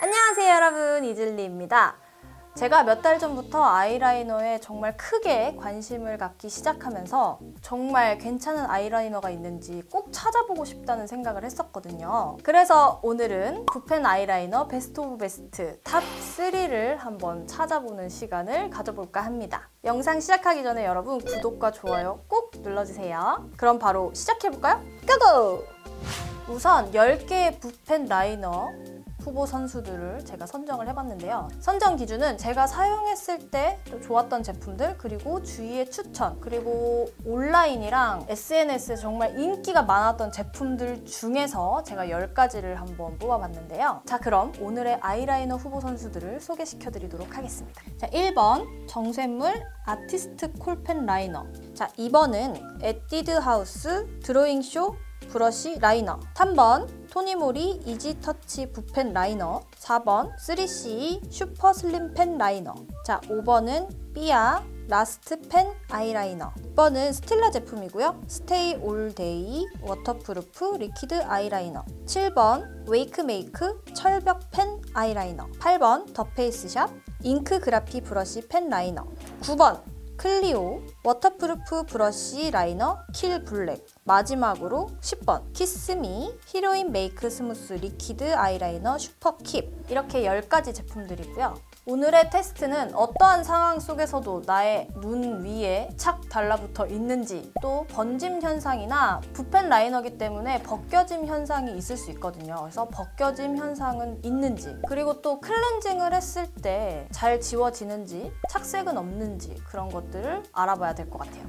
안녕하세요 여러분 이즐리입니다. 제가 몇 달 전부터 아이라이너에 정말 크게 관심을 갖기 시작하면서 정말 괜찮은 아이라이너가 있는지 꼭 찾아보고 싶다는 생각을 했었거든요. 그래서 오늘은 붓펜 아이라이너 베스트 오브 베스트 탑 3를 한번 찾아보는 시간을 가져볼까 합니다. 영상 시작하기 전에 여러분 구독과 좋아요 꼭 눌러주세요. 그럼 바로 시작해볼까요? 고고! 우선 10개의 붓펜 라이너 후보 선수들을 제가 선정을 해봤는데요. 선정 기준은 제가 사용했을 때또 좋았던 제품들, 그리고 주위의 추천, 그리고 온라인이랑 SNS에 정말 인기가 많았던 제품들 중에서 제가 10가지를 한번 뽑아봤는데요. 자, 그럼 오늘의 아이라이너 후보 선수들을 소개시켜 드리도록 하겠습니다. 자, 1번 정샘물 아티스트 콜펜 라이너. 자, 2번은 에뛰드 하우스 드로잉 쇼 브러쉬 라이너. 3번 토니모리 이지 터치 붓펜 라이너. 4번 3CE 슈퍼 슬림 펜 라이너. 자 5번은 삐아 라스트 펜 아이라이너. 6번은 스틸라 제품이고요. 스테이 올 데이 워터프루프 리퀴드 아이라이너. 7번 웨이크 메이크 철벽 펜 아이라이너. 8번 더 페이스샵 잉크 그라피 브러쉬 펜 라이너. 9번 클리오 워터프루프 브러쉬 라이너 킬 블랙. 마지막으로 10번. 키스미 히로인 메이크 스무스 리퀴드 아이라이너 슈퍼 킵. 이렇게 10가지 제품들이고요. 오늘의 테스트는 어떠한 상황 속에서도 나의 눈 위에 착 달라붙어 있는지 또 번짐 현상이나 붓펜 라이너기 때문에 벗겨짐 현상이 있을 수 있거든요. 그래서 벗겨짐 현상은 있는지 그리고 또 클렌징을 했을 때 잘 지워지는지 착색은 없는지 그런 것들을 알아봐야 될 것 같아요.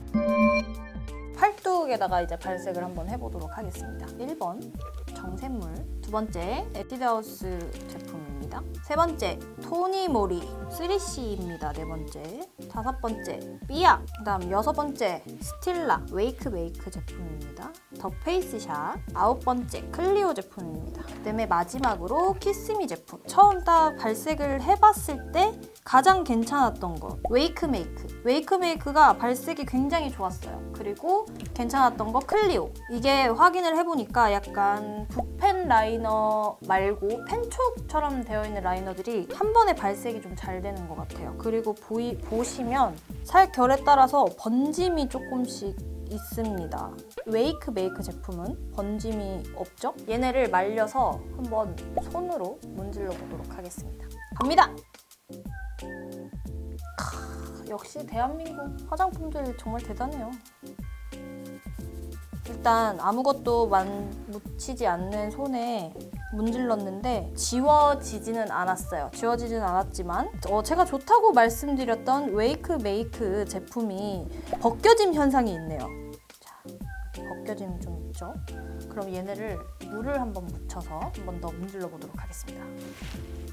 팔뚝에다가 이제 발색을 한번 해보도록 하겠습니다. 1번 정샘물, 두 번째 에뛰드하우스 제품입니다. 세 번째 토니모리 3C입니다. 네 번째 다섯 번째 삐약, 그 다음 여섯 번째 스틸라 웨이크 메이크 제품입니다. 더 페이스샵 아홉 번째 클리오 제품입니다. 그 다음에 마지막으로 키스미 제품. 처음 딱 발색을 해봤을 때 가장 괜찮았던 거 웨이크 메이크. 웨이크 메이크가 발색이 굉장히 좋았어요. 그리고 괜찮았던 거 클리오. 이게 확인을 해보니까 약간 붓펜 라이너 말고 펜촉처럼 되어 있는 라이너들이 한 번에 발색이 좀 잘 되는 것 같아요. 그리고 보이, 보시면 살 결에 따라서 번짐이 조금씩 있습니다. 웨이크 메이크 제품은 번짐이 없죠? 얘네를 말려서 한번 손으로 문질러 보도록 하겠습니다. 갑니다! 크, 역시 대한민국 화장품들 정말 대단해요. 일단 아무것도 만, 묻히지 않는 손에 문질렀는데 지워지지는 않았어요. 지워지지는 않았지만 어, 제가 좋다고 말씀드렸던 웨이크 메이크 제품이 벗겨짐 현상이 있네요. 자, 벗겨짐이 좀 있죠. 그럼 얘네를 물을 한번 묻혀서 한번 더 문질러 보도록 하겠습니다.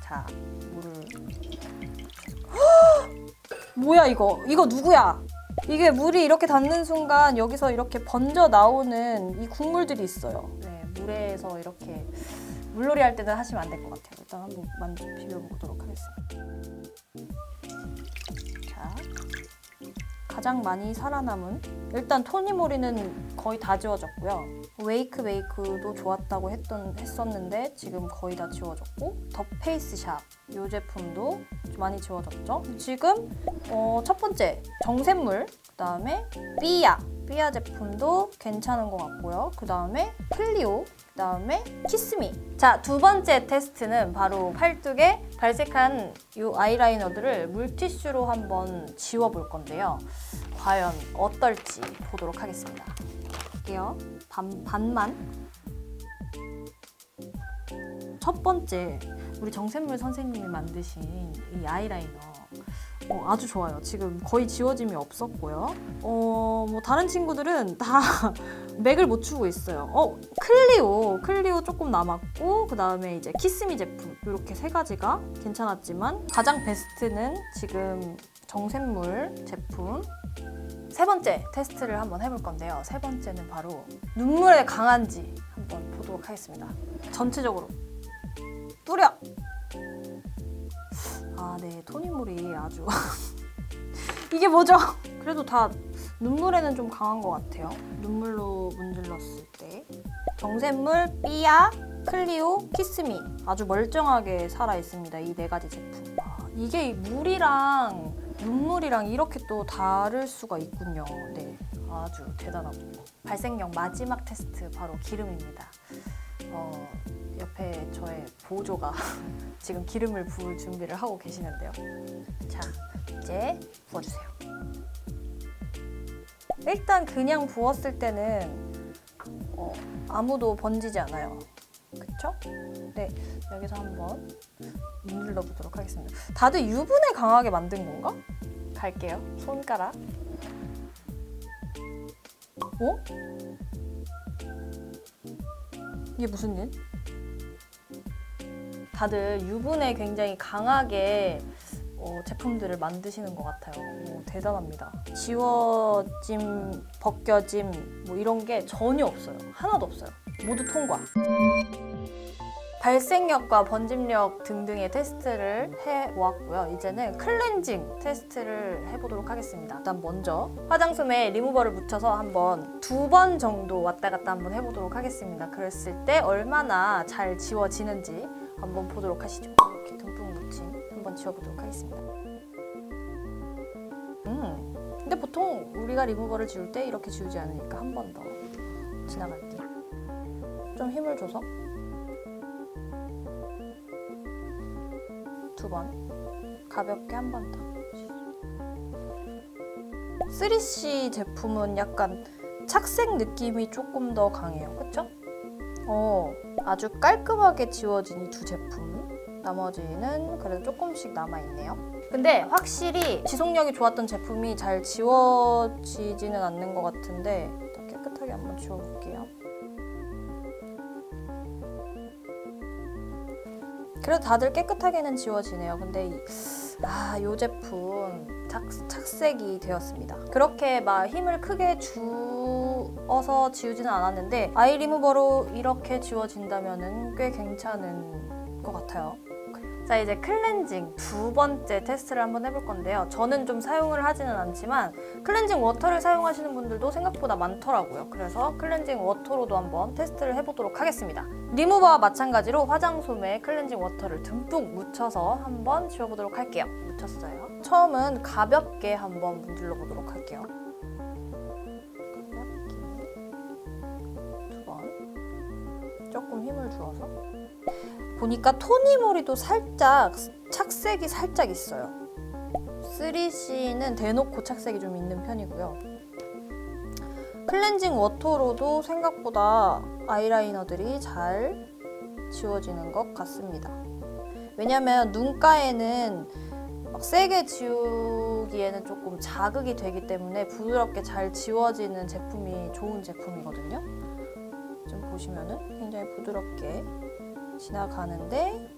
자, 물을 뭐야 이거? 이거 누구야? 이게 물이 이렇게 닿는 순간 여기서 이렇게 번져 나오는 이 국물들이 있어요. 네, 물에서 이렇게 물놀이 할 때는 하시면 안 될 것 같아요. 일단 한번 만져 비벼 보도록 하겠습니다. 자, 가장 많이 살아남은 일단 토니모리는 거의 다 지워졌고요. 웨이크 메이크도 좋았다고 했던 했었는데 지금 거의 다 지워졌고 더 페이스샵 이 제품도 좀 많이 지워졌죠. 지금 어, 첫 번째 정샘물 그다음에 삐아 삐아 제품도 괜찮은 것 같고요. 그 다음에 클리오 그 다음에 키스미 자 두 번째 테스트는 바로 팔뚝에 발색한 이 아이라이너들을 물티슈로 한번 지워볼 건데요. 과연 어떨지 보도록 하겠습니다. 볼게요. 반, 반만. 첫 번째, 우리 정샘물 선생님이 만드신 이 아이라이너. 어, 아주 좋아요. 지금 거의 지워짐이 없었고요. 어, 뭐 다른 친구들은 다 맥을 못 추고 있어요. 어, 클리오, 클리오 조금 남았고, 그 다음에 이제 키스미 제품 이렇게 세 가지가 괜찮았지만 가장 베스트는 지금 정샘물 제품 세 번째 테스트를 한번 해볼 건데요. 세 번째는 바로 눈물에 강한지 한번 보도록 하겠습니다. 전체적으로 뿌려. 아, 네, 토니물이 아주 이게 뭐죠? 그래도 다 눈물에는 좀 강한 것 같아요. 눈물로 문질렀을 때 정샘물 삐아 클리오, 키스미 아주 멀쩡하게 살아 있습니다. 이 네 가지 제품. 아, 이게 물이랑 눈물이랑 이렇게 또 다를 수가 있군요. 네, 아주 대단하군요. 발생력 마지막 테스트 바로 기름입니다. 어, 옆에 저의 보조가 지금 기름을 부을 준비를 하고 계시는데요. 자, 이제 부어주세요. 일단 그냥 부었을 때는 어, 아무도 번지지 않아요. 그쵸? 네, 여기서 한번 문질러 보도록 하겠습니다. 다들 유분에 강하게 만든 건가? 갈게요. 손가락. 어? 이게 무슨 일? 다들 유분에 굉장히 강하게 어, 제품들을 만드시는 것 같아요. 오, 대단합니다. 지워짐, 벗겨짐 뭐 이런 게 전혀 없어요. 하나도 없어요. 모두 통과. 발생력과 번짐력 등등의 테스트를 해보았고요. 이제는 클렌징 테스트를 해보도록 하겠습니다. 일단 먼저 화장솜에 리무버를 묻혀서 한번 두 번 정도 왔다 갔다 한번 해보도록 하겠습니다. 그랬을 때 얼마나 잘 지워지는지 한번 보도록 하시죠. 이렇게 듬뿍 묻힌 한번 지워보도록 하겠습니다. 음, 근데 보통 우리가 리무버를 지울 때 이렇게 지우지 않으니까 한 번 더 지나갈게요. 좀 힘을 줘서 두 번 가볍게 한 번 더. 3C 제품은 약간 착색 느낌이 조금 더 강해요. 그쵸? 어, 아주 깔끔하게 지워진 이 두 제품. 나머지는 그래도 조금씩 남아있네요. 근데 확실히 지속력이 좋았던 제품이 잘 지워지지는 않는 것 같은데 일단 깨끗하게 한번 지워볼게요. 그래도 다들 깨끗하게는 지워지네요. 근데 이, 아, 요 제품 착, 착색이 되었습니다. 그렇게 막 힘을 크게 주어서 지우지는 않았는데 아이 리무버로 이렇게 지워진다면 꽤 괜찮은 것 같아요. 자 이제 클렌징 두 번째 테스트를 한번 해볼 건데요. 저는 좀 사용을 하지는 않지만 클렌징 워터를 사용하시는 분들도 생각보다 많더라고요. 그래서 클렌징 워터로도 한번 테스트를 해보도록 하겠습니다. 리무버와 마찬가지로 화장솜에 클렌징 워터를 듬뿍 묻혀서 한번 지워보도록 할게요. 묻혔어요. 처음은 가볍게 한번 문질러 보도록 할게요. 가볍게 두 번. 조금 힘을 주어서. 보니까 토니모리도 살짝 착색이 살짝 있어요. 3C는 대놓고 착색이 좀 있는 편이고요. 클렌징 워터로도 생각보다 아이라이너들이 잘 지워지는 것 같습니다. 왜냐면 눈가에는 막 세게 지우기에는 조금 자극이 되기 때문에 부드럽게 잘 지워지는 제품이 좋은 제품이거든요. 좀 보시면은 굉장히 부드럽게 지나가는데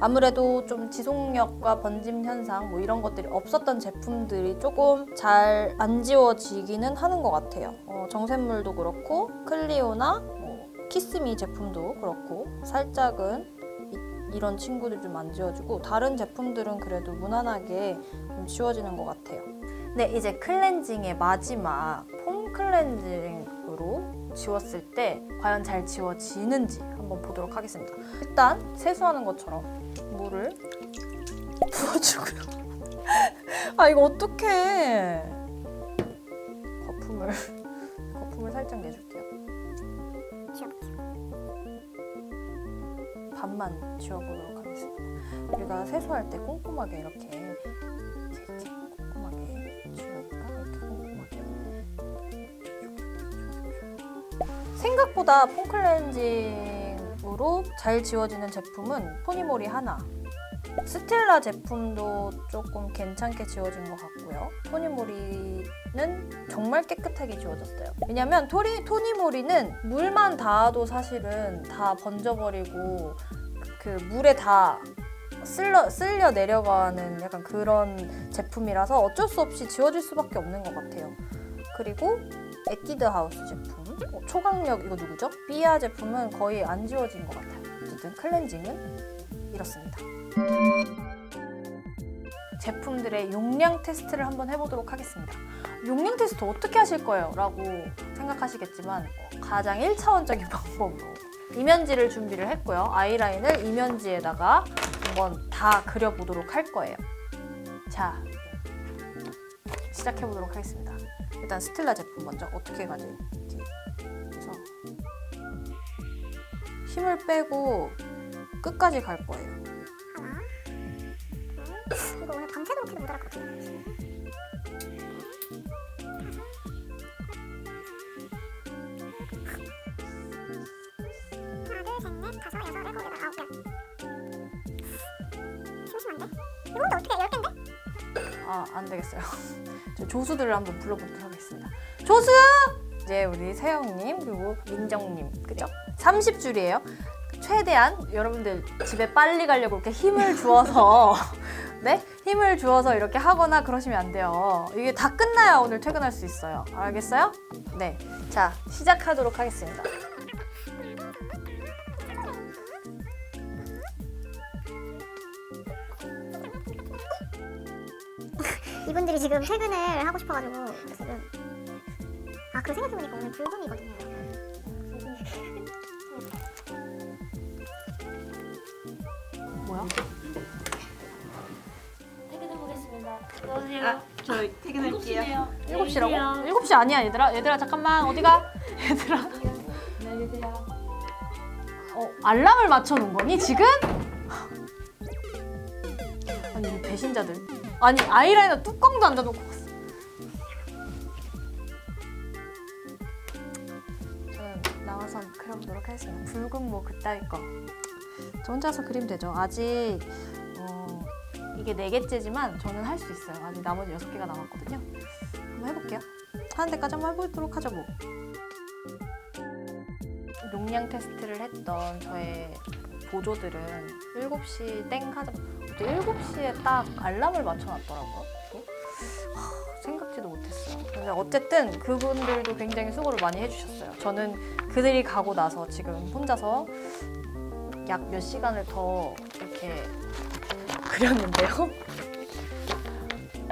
아무래도 좀 지속력과 번짐 현상 뭐 이런 것들이 없었던 제품들이 조금 잘 안 지워지기는 하는 것 같아요. 어, 정샘물도 그렇고 클리오나 뭐 키스미 제품도 그렇고 살짝은 이, 런 친구들 좀 안 지워지고 다른 제품들은 그래도 무난하게 좀 지워지는 것 같아요. 네, 이제 클렌징의 마지막 폼 클렌징으로 지웠을 때 과연 잘 지워지는지 한번 보도록 하겠습니다. 일단 세수하는 것처럼 물을 부어주고요. 아 이거 어떡해. 거품을 거품을 살짝 내줄게 반만 지워보도록 하겠습니다. 우리가 세수할 때 꼼꼼하게 이렇게 생각보다 폼클렌징으로 잘 지워지는 제품은 토니모리 하나. 스텔라 제품도 조금 괜찮게 지워진 것 같고 요. 토니모리는 정말 깨끗하게 지워졌어요. 왜냐면 토리, 토니모리는 물만 닿아도 사실은 다 번져버리고 그, 그 물에 다 쓸려, 쓸려 내려가는 약간 그런 제품이라서 어쩔 수 없이 지워질 수밖에 없는 것 같아요. 그리고 에뛰드 하우스 제품 어, 초강력 이거 누구죠? 삐아 제품은 거의 안 지워진 것 같아요. 어쨌든 클렌징은 이렇습니다. 제품들의 용량 테스트를 한번 해보도록 하겠습니다. 용량 테스트 어떻게 하실 거예요? 라고 생각하시겠지만 어, 가장 1차원적인 방법으로 이면지를 준비를 했고요. 아이라인을 이면지에다가 한번 다 그려보도록 할 거예요. 자, 시작해보도록 하겠습니다. 일단 스텔라 제품 먼저 어떻게 가질지. 그래서 힘을 빼고 끝까지 갈 거예요. 이거 오늘 밤새도록 해도 못할 것 같아요. 하나, 둘, 셋, 넷, 다섯, 여섯, 일곱, 여덟, 아홉 개. 심심한데? 이거 혼자 어떻게 열 개인데? 아, 안 되겠어요. 저 조수들을 한번 불러보도록 하겠습니다. 조수! 이제 우리 세영님, 그리고 민정님, 그죠? 30줄이에요. 최대한 여러분들 집에 빨리 가려고 이렇게 힘을 주어서, 네? 힘을 주어서 이렇게 하거나 그러시면 안 돼요. 이게 다 끝나야 오늘 퇴근할 수 있어요. 알겠어요? 네. 자, 시작하도록 하겠습니다. 이분들이 지금 퇴근을 하고 싶어가지고 지금 아 그리고 생각해보니까 오늘 불금이거든요 퇴근해보겠습니다. 아, 저 퇴근할게요. 7시라고? 7시 아니야, 얘들아. 얘들아, 잠깐만. 어디가? 얘들아. 안녕히 계세요. 어, 알람을 맞춰놓은 거니 지금? 아니 이 배신자들 아니 아이라이너 뚜껑도 안 닫아놓고 갔어 저는 나와서 그려보도록 하겠습니다 붉은 뭐 그따위 거저 혼자서 그리면 되죠 아직 어, 이게 네 개째지만 저는 할 수 있어요 아직 나머지 여섯 개가 남았거든요 한번 해볼게요 하는 데까지 한번 해보도록 하죠 뭐 용량 테스트를 했던 저의 보조들은 7시 땡 하자 7시에 딱 알람을 맞춰놨더라고요. 생각지도 못했어요. 근데 어쨌든 그분들도 굉장히 수고를 많이 해주셨어요. 저는 그들이 가고 나서 지금 혼자서 약 몇 시간을 더 이렇게 그렸는데요.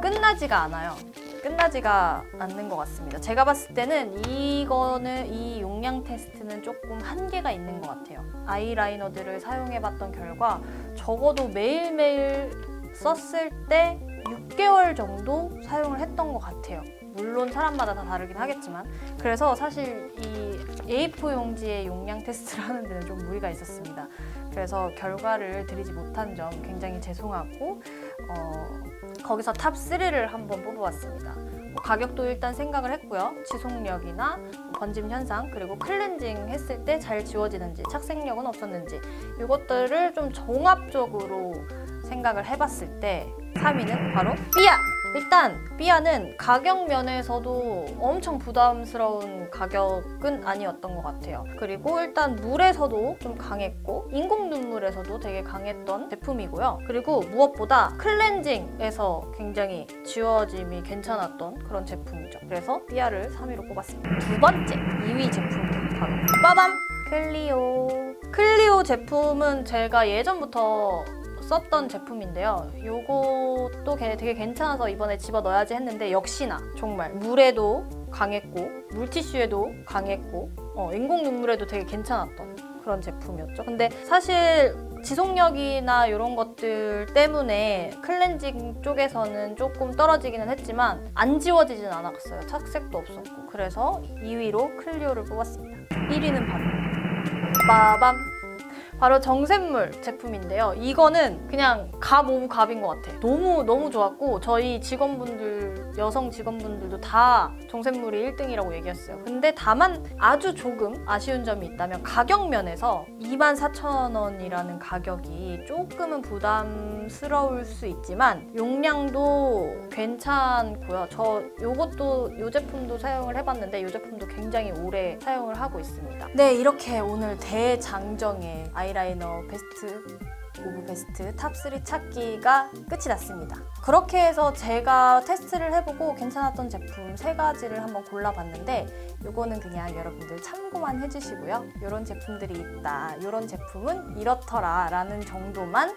끝나지가 않아요. 끝나지가 않는 것 같습니다. 제가 봤을 때는 이거는 이 용량 테스트는 조금 한계가 있는 것 같아요. 아이라이너들을 사용해봤던 결과 적어도 매일매일 썼을 때 6개월 정도 사용을 했던 것 같아요. 물론 사람마다 다 다르긴 하겠지만 그래서 사실 이 A4 용지의 용량 테스트를 하는 데는 좀 무리가 있었습니다. 그래서 결과를 드리지 못한 점 굉장히 죄송하고 어, 거기서 탑 3를 한번 뽑아봤습니다. 뭐 가격도 일단 생각을 했고요. 지속력이나 번짐 현상 그리고 클렌징 했을 때 잘 지워지는지 착색력은 없었는지 이것들을 좀 종합적으로 생각을 해봤을 때 3위는 바로 삐아! 일단 삐아는 가격 면에서도 엄청 부담스러운 가격은 아니었던 것 같아요. 그리고 일단 물에서도 좀 강했고 인공 눈물에서도 되게 강했던 제품이고요. 그리고 무엇보다 클렌징에서 굉장히 지워짐이 괜찮았던 그런 제품이죠. 그래서 삐아를 3위로 뽑았습니다. 두 번째 2위 제품은 바로 빠밤! 클리오. 클리오 제품은 제가 예전부터 썼던 제품인데요. 요것도 걔 되게 괜찮아서 이번에 집어넣어야지 했는데 역시나 정말 물에도 강했고 물티슈에도 강했고 어, 인공 눈물에도 되게 괜찮았던 그런 제품이었죠. 근데 사실 지속력이나 이런 것들 때문에 클렌징 쪽에서는 조금 떨어지기는 했지만 안 지워지진 않았어요. 착색도 없었고. 그래서 2위로 클리오를 뽑았습니다. 1위는 바로 빠밤 바로 정샘물 제품인데요. 이거는 그냥 갑 오브 갑인 것 같아. 너무 너무 좋았고 저희 직원분들 여성 직원분들도 다 정샘물이 1등이라고 얘기했어요. 근데 다만 아주 조금 아쉬운 점이 있다면 가격 면에서 24,000원이라는 가격이 조금은 부담스러울 수 있지만 용량도 괜찮고요. 저 요것도 요 제품도 사용을 해봤는데 요 제품도 굉장히 오래 사용을 하고 있습니다. 네 이렇게 오늘 대장정의 아이라이너 베스트 오브 베스트 탑3 찾기가 끝이 났습니다. 그렇게 해서 제가 테스트를 해보고 괜찮았던 제품 세 가지를 한번 골라봤는데 이거는 그냥 여러분들 참고만 해주시고요. 이런 제품들이 있다. 이런 제품은 이렇더라 라는 정도만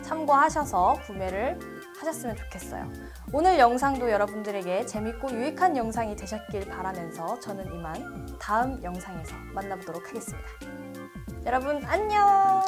참고하셔서 구매를 하셨으면 좋겠어요. 오늘 영상도 여러분들에게 재밌고 유익한 영상이 되셨길 바라면서 저는 이만 다음 영상에서 만나보도록 하겠습니다. 여러분 안녕.